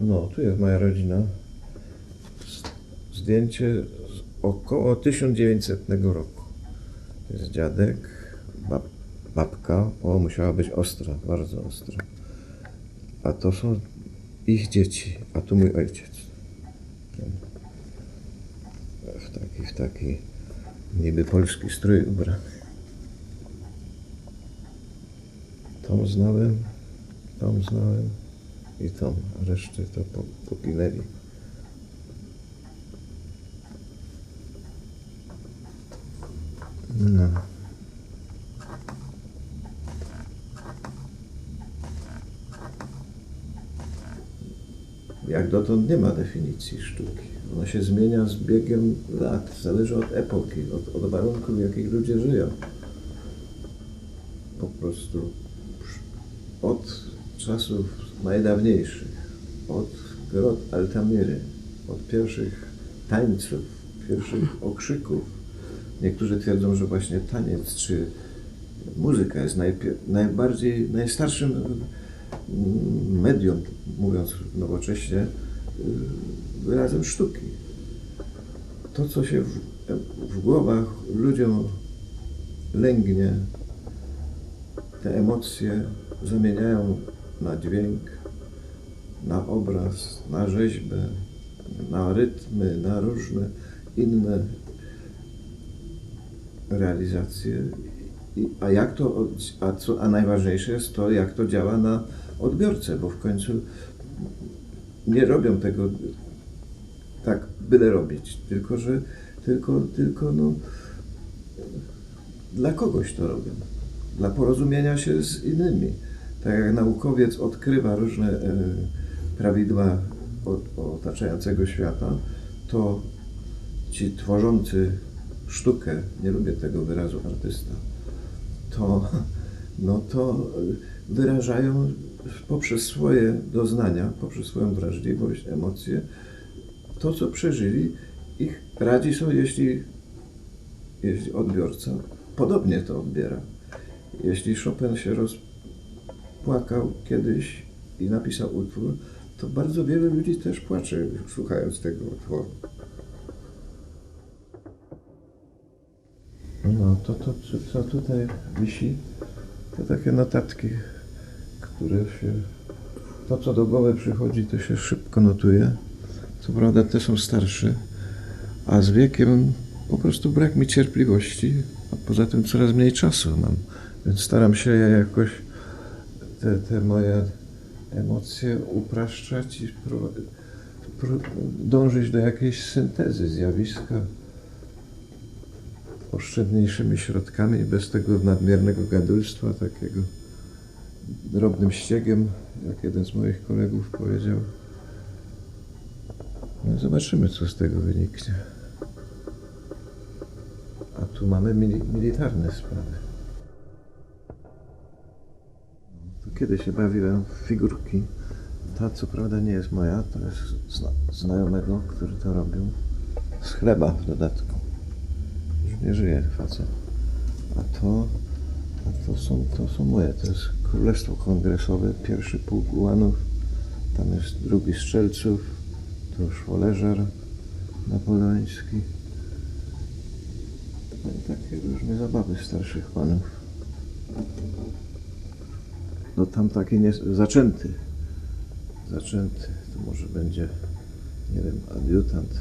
No, tu jest moja rodzina. Zdjęcie z około 1900 roku. To jest dziadek, bab, babka. O, musiała być ostra, bardzo ostra. A to są ich dzieci, a tu mój ojciec. W taki, w taki niby polski strój ubrany. Tom znałem, Tom znałem i Tom, a resztę to po, poginęli. No. Jak dotąd nie ma definicji sztuki. Ona się zmienia z biegiem lat, zależy od epoki, od, od warunków, w jakich ludzie żyją. Po prostu od czasów najdawniejszych, od grot Altamiry, od pierwszych tańców, pierwszych okrzyków. Niektórzy twierdzą, że właśnie taniec czy muzyka jest najbardziej, najstarszym mm, medium, mówiąc nowocześnie, y, wyrazem sztuki. To, co się w, w głowach ludziom lęgnie, te emocje zamieniają na dźwięk, na obraz, na rzeźbę, na rytmy, na różne inne realizacje. I, a jak to, a, co, a najważniejsze jest to, jak to działa na odbiorcę, bo w końcu nie robią tego tak byle robić, tylko że tylko, tylko no, dla kogoś to robią. Dla porozumienia się z innymi. Tak jak naukowiec odkrywa różne e, prawidła otaczającego świata, to ci tworzący sztukę, nie lubię tego wyrazu artysta, to, no to e, wyrażają poprzez swoje doznania, poprzez swoją wrażliwość, emocje, to, co przeżyli, ich radzi są, jeśli, jeśli odbiorca podobnie to odbiera. Jeśli Chopin się rozpłakał kiedyś i napisał utwór, to bardzo wiele ludzi też płacze, słuchając tego utworu. No, to, to co- co tutaj wisi, to takie notatki, które się... To, co do głowy przychodzi, to się szybko notuje. Co prawda te są starsze, a z wiekiem po prostu brak mi cierpliwości, a poza tym coraz mniej czasu mam. Więc staram się je jakoś te, te moje emocje upraszczać i dążyć do jakiejś syntezy zjawiska oszczędniejszymi środkami, bez tego nadmiernego gadulstwa, takiego drobnym ściegiem, jak jeden z moich kolegów powiedział. No zobaczymy, co z tego wyniknie. A tu mamy mili- militarne sprawy. Tu kiedyś się bawiłem w figurki. Ta, co prawda, nie jest moja, to jest zna- znajomego, który to robił. Z chleba w dodatku. Już nie żyje facet. A to, a to, są, to są moje. To jest Królestwo Kongresowe, pierwszy pułk ułanów. Tam jest drugi strzelców. Tu szwoleżer napoleoński. No takie różne zabawy starszych panów. No tam taki nie, zaczęty. Zaczęty. To może będzie, nie wiem, adiutant.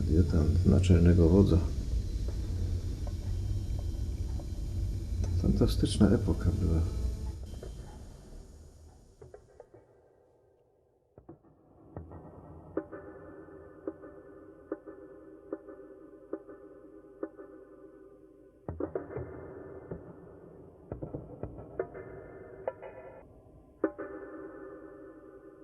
Adiutant naczelnego wodza. Fantastyczna epoka była.